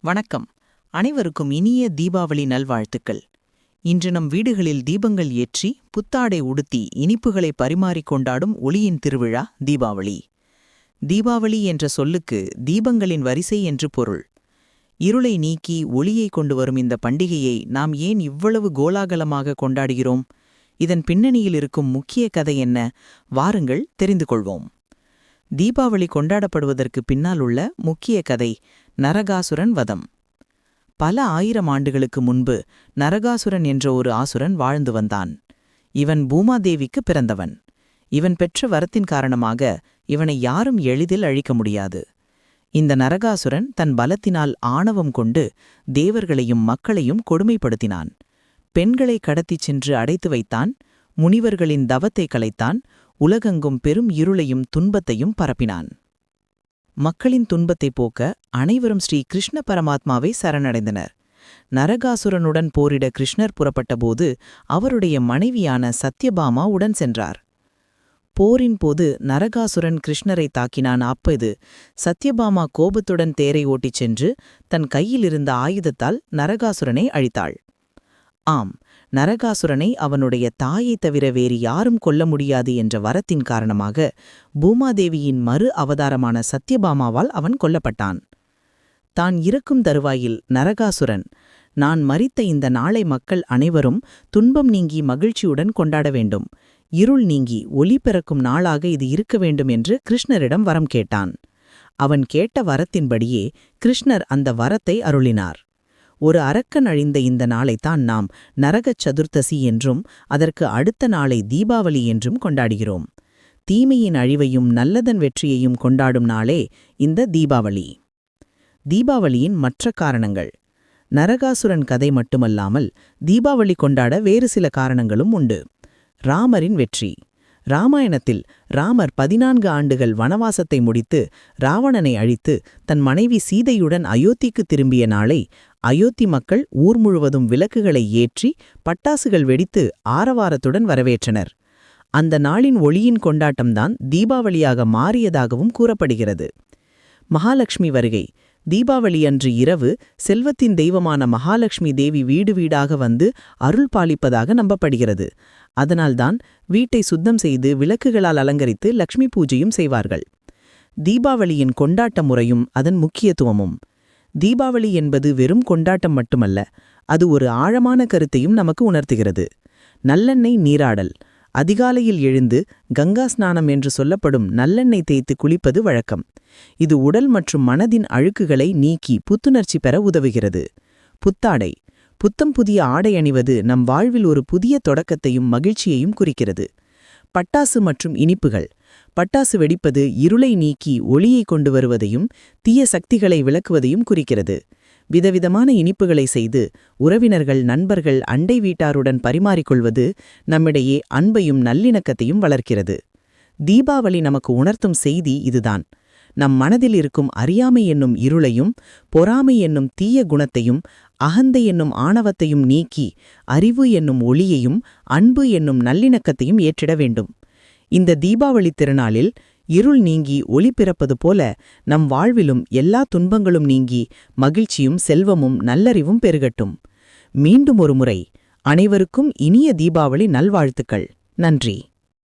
வணக்கம். அனைவருக்கும் இனிய தீபாவளி நல்வாழ்த்துக்கள். இன்று நம் வீடுகளில் தீபங்கள் ஏற்றி புத்தாடை உடுத்தி இனிப்புகளை பரிமாறிக் கொண்டாடும் ஒளியின் திருவிழா தீபாவளி. தீபாவளி என்ற சொல்லுக்கு தீபங்களின் வரிசை என்று பொருள். இருளை நீக்கி ஒளியை கொண்டு வரும் இந்த பண்டிகையை நாம் ஏன் இவ்வளவு கோலாகலமாக கொண்டாடுகிறோம்? இதன் பின்னணியில் இருக்கும் முக்கிய கதை என்ன? வாருங்கள் தெரிந்து கொள்வோம். தீபாவளி கொண்டாடப்படுவதற்கு பின்னால் உள்ள முக்கிய கதை நரகாசுரன் வதம். பல ஆயிரம் ஆண்டுகளுக்கு முன்பு நரகாசுரன் என்ற ஒரு ஆசுரன் வாழ்ந்து வந்தான். இவன் பூமாதேவிக்கு பிறந்தவன். இவன் பெற்ற வரத்தின் காரணமாக இவனை யாரும் எளிதில் அழிக்க முடியாது. இந்த நரகாசுரன் தன் பலத்தினால் ஆணவம் கொண்டு தேவர்களையும் மக்களையும் கொடுமைப்படுத்தினான். பெண்களை கடத்திச் சென்று அடைத்து வைத்தான். முனிவர்களின் தவத்தை கலைத்தான். உலகெங்கும் பெரும் இருளையும் துன்பத்தையும் பரப்பினான். மக்களின் துன்பத்தை போக்க அனைவரும் ஸ்ரீ கிருஷ்ண பரமாத்மாவை சரணடைந்தனர். நரகாசுரனுடன் போரிட கிருஷ்ணர் புறப்பட்டபோது அவருடைய மனைவியான சத்யபாமா உடன் சென்றார். போரின் போது நரகாசுரன் கிருஷ்ணரை தாக்கினான். அப்பது சத்யபாமா கோபத்துடன் தேரை ஓட்டிச் சென்று தன் கையிலிருந்த ஆயுதத்தால் நரகாசுரனை அழித்தாள். ஆம் நரகாசுரனை அவனுடைய தாயைத் தவிர வேறு யாரும் கொல்ல முடியாது என்ற வரத்தின் காரணமாக பூமாதேவியின் மறு அவதாரமான சத்யபாமாவால் அவன் கொல்லப்பட்டான். தான் இருக்கும் தருவாயில் நரகாசுரன் நான் மறித்த இந்த நாளை மக்கள் அனைவரும் துன்பம் நீங்கி மகிழ்ச்சியுடன் கொண்டாட வேண்டும். இருள் நீங்கி ஒளி பிறக்கும் நாளாக இது இருக்க வேண்டும் என்று கிருஷ்ணரிடம் வரம் கேட்டான். அவன் கேட்ட வரத்தின்படியே கிருஷ்ணர் அந்த வரத்தை அருளினார். ஒரு அரக்கன் அழிந்த இந்த நாளைத்தான் நாம் நரகச் சதுர்த்தசி என்றும் அதற்கு அடுத்த நாளை தீபாவளி என்றும் கொண்டாடுகிறோம். தீமையின் அழிவையும் நல்லதன் வெற்றியையும் கொண்டாடும் நாளே இந்த தீபாவளி. தீபாவளியின் மற்ற காரணங்கள். நரகாசுரன் கதை மட்டுமல்லாமல் தீபாவளி கொண்டாட வேறு சில காரணங்களும் உண்டு. ராமரின் வெற்றி. ராமாயணத்தில் ராமர் பதினான்கு ஆண்டுகள் வனவாசத்தை முடித்து ராவணனை அழித்து தன் மனைவி சீதையுடன் அயோத்திக்கு திரும்பிய நாளை அயோத்தி மக்கள் ஊர் முழுவதும் விளக்குகளை ஏற்றி பட்டாசுகள் வெடித்து ஆரவாரத்துடன் வரவேற்றனர். அந்த நாளின் ஒளியின் கொண்டாட்டம்தான் தீபாவளியாக மாறியதாகவும் கூறப்படுகிறது. மகாலட்சுமி வருகை. தீபாவளி அன்று இரவு செல்வத்தின் தெய்வமான மகாலட்சுமி தேவி வீடு வீடாக வந்து அருள் பாலிப்பதாக நம்பப்படுகிறது. அதனால்தான் வீட்டை சுத்தம் செய்து விளக்குகளால் அலங்கரித்து லக்ஷ்மி பூஜையும் செய்வார்கள். தீபாவளியின் கொண்டாட்ட முறையும் அதன் முக்கியத்துவமும். தீபாவளி என்பது வெறும் கொண்டாட்டம் மட்டுமல்ல அது ஒரு ஆழமான கருத்தையும் நமக்கு உணர்த்துகிறது. நல்லெண்ணெய் நீராடல் அதிகாலையில் எழுந்து கங்கா ஸ்நானம் என்று சொல்லப்படும் நல்லெண்ணெய் தேய்த்து குளிப்பது வழக்கம். இது உடல் மற்றும் மனதின் அழுக்குகளை நீக்கி புத்துணர்ச்சி பெற உதவுகிறது. புத்தாடை. புத்தம் புதிய ஆடை அணிவது நம் வாழ்வில் ஒரு புதிய தொடக்கத்தையும் மகிழ்ச்சியையும் குறிக்கிறது. பட்டாசு மற்றும் இனிப்புகள். பட்டாசு வெடிப்பது இருளை நீக்கி ஒளியை கொண்டு வருவதையும் தீய சக்திகளை விளக்குவதையும் குறிக்கிறது. விதவிதமான இனிப்புகளை செய்து உறவினர்கள் நண்பர்கள் அண்டை வீட்டாருடன் பரிமாறிக்கொள்வது நம்மிடையே அன்பையும் நல்லிணக்கத்தையும் வளர்க்கிறது. தீபாவளி நமக்கு உணர்த்தும் செய்தி இதுதான். நம் மனதில் இருக்கும் அறியாமை என்னும் இருளையும் பொறாமை என்னும் தீய குணத்தையும் அகந்தை என்னும் ஆணவத்தையும் நீக்கி அறிவு என்னும் ஒளியையும் அன்பு என்னும் நல்லிணக்கத்தையும் ஏற்றிட வேண்டும். இந்த தீபாவளி திருநாளில் இருள் நீங்கி ஒளி பிறப்பது போல நம் வாழ்விலும் எல்லா துன்பங்களும் நீங்கி மகிழ்ச்சியும் செல்வமும் நல்லறிவும் பெருகட்டும். மீண்டும் ஒரு முறை. அனைவருக்கும் இனிய தீபாவளி நல்வாழ்த்துக்கள். நன்றி.